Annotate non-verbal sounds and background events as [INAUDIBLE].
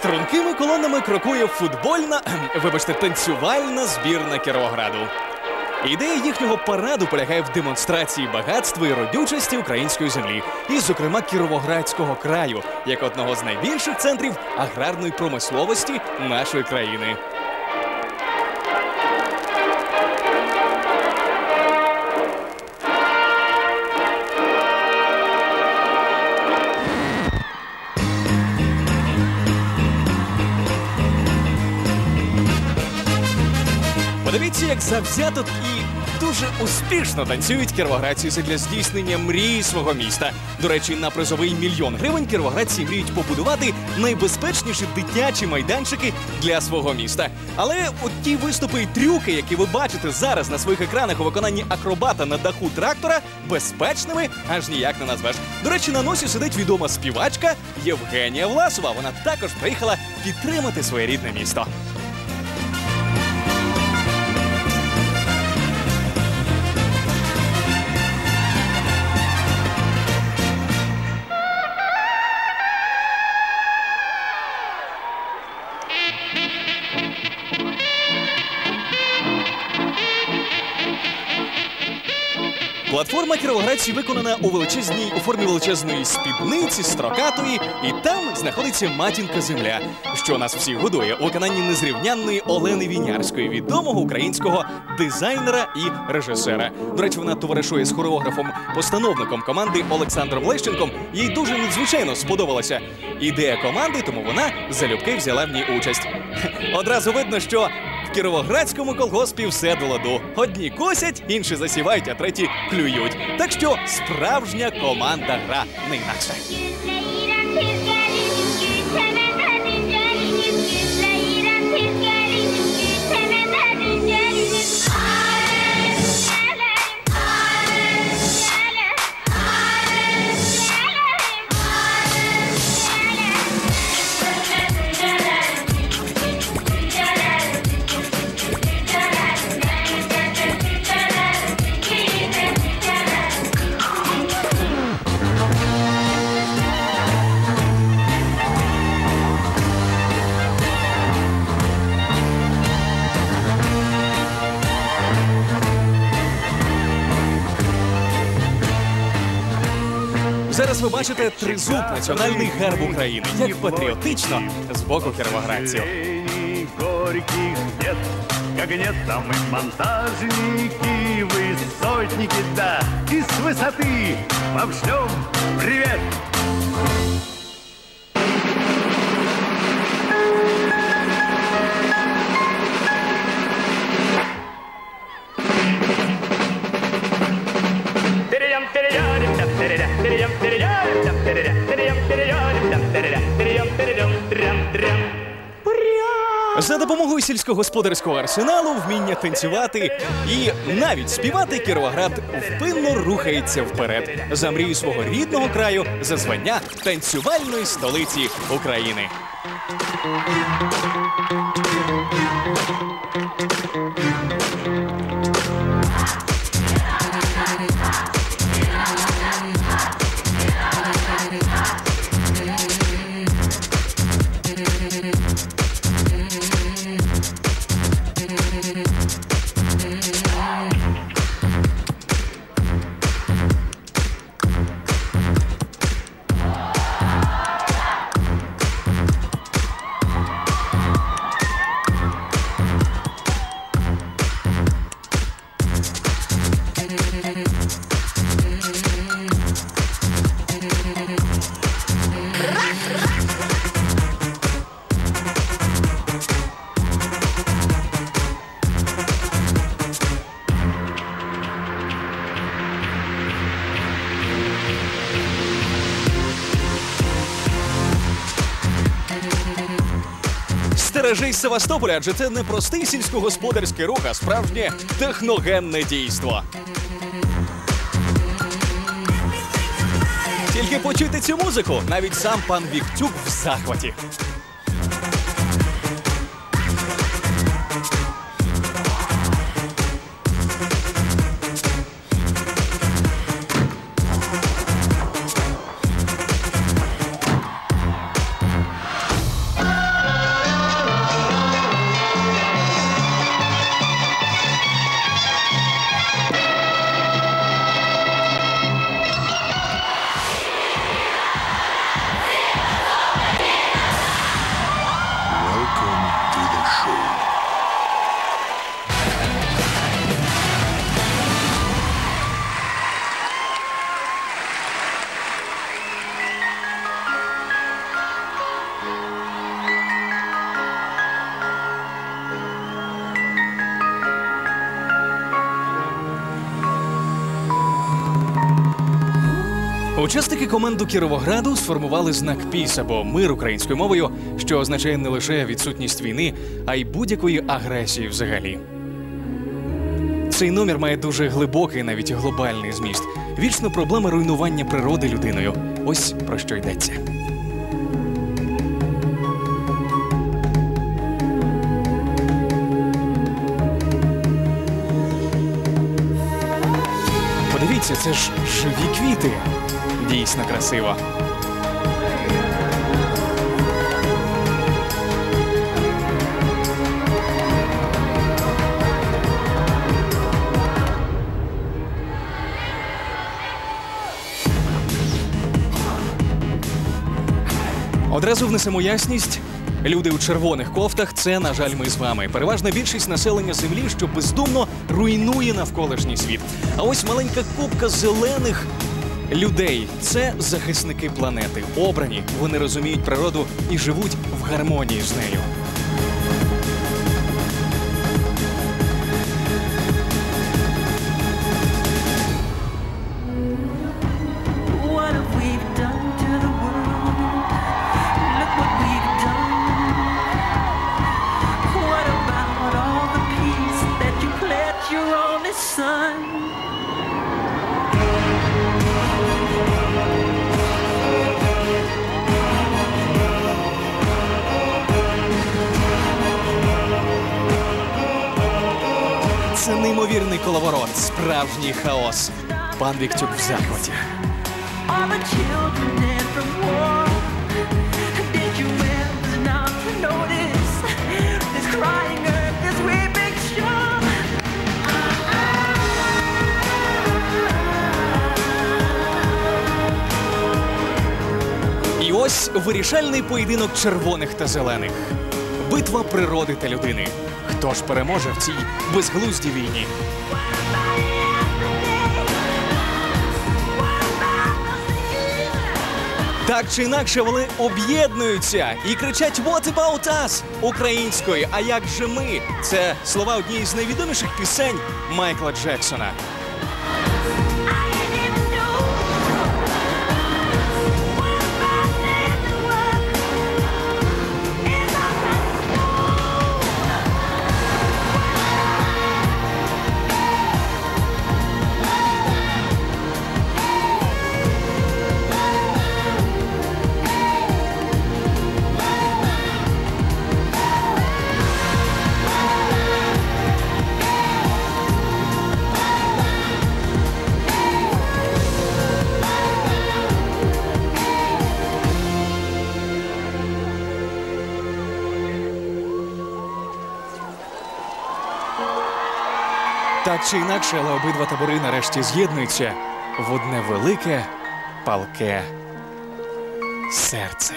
Стрункими колонами крокує футбольна, [CLEARS THROAT] вибачте, танцювальна збірна Кіровограду. Ідея їхнього параду полягає в демонстрації багатства і родючості української землі, і, зокрема, Кіровоградського краю, як одного з найбільших центрів аграрної промисловості нашої країни. Як завзято і дуже успішно танцюють кіровоградці для здійснення мрії свого міста. До речі, на призовий мільйон гривень кіровоградці мріють побудувати найбезпечніші дитячі майданчики для свого міста. Але от ті виступи і трюки, які ви бачите зараз на своїх екранах у виконанні акробата на даху трактора, безпечними аж ніяк не назвеш. До речі, на носі сидить відома співачка Євгенія Власова. Вона також приїхала підтримати своє рідне місто. Платформа кіровоградці виконана у величезній у формі величезної спідниці, строкатої, і там знаходиться матінка земля, що нас всіх годує у виконанні незрівнянної Олени Вінярської, відомого українського дизайнера і режисера. До речі, вона товаришує з хореографом, постановником команди Олександром Лещенком. Їй дуже надзвичайно сподобалася ідея команди, тому вона залюбки взяла в ній участь. Одразу видно, що Кіровоградському колгоспі все до ладу. Одні косять, інші засівають, а треті клюють. Так що справжня команда гра не інакше. Зараз ви бачите тризуб національний герб України. Як патріотично з боку кіровоградців. Сожалений горьких нет, как нет там и монтажники, высотники, да, и с высоты пошлем привет. За допомогою сільськогосподарського арсеналу, вміння танцювати і навіть співати Кіровоград впинно рухається вперед за мрію свого рідного краю за звання танцювальної столиці України. Стережись Севастополя, адже це не простий сільськогосподарський рух, а справжнє техногенне дійство. Тільки почути цю музику, навіть сам пан Віктюк в захваті. Учасники команду Кіровограду сформували знак піс або мир українською мовою, що означає не лише відсутність війни, а й будь-якої агресії взагалі. Цей номер має дуже глибокий, навіть глобальний зміст. Вічно проблема руйнування природи людиною. Ось про що йдеться. Подивіться, це ж живі квіти. Дійсно красиво. Одразу внесемо ясність. Люди у червоних кофтах це, на жаль, ми з вами. Переважна більшість населення землі, що бездумно руйнує навколишній світ. А ось маленька купка зелених людей це захисники планети. Обрані, вони розуміють природу і живуть в гармонії з нею. Неймовірний коловорот, справжній хаос. Пан Віктюк в захваті. І ось вирішальний поєдинок червоних та зелених. Битва природи та людини. Хто ж переможе в цій безглуздій війні? Так чи інакше вони об'єднуються і кричать «What about us?» українською. А як же ми? Це слова однієї з найвідоміших пісень Майкла Джексона. Так чи інакше, але обидва табори нарешті з'єднуються в одне велике палке серце.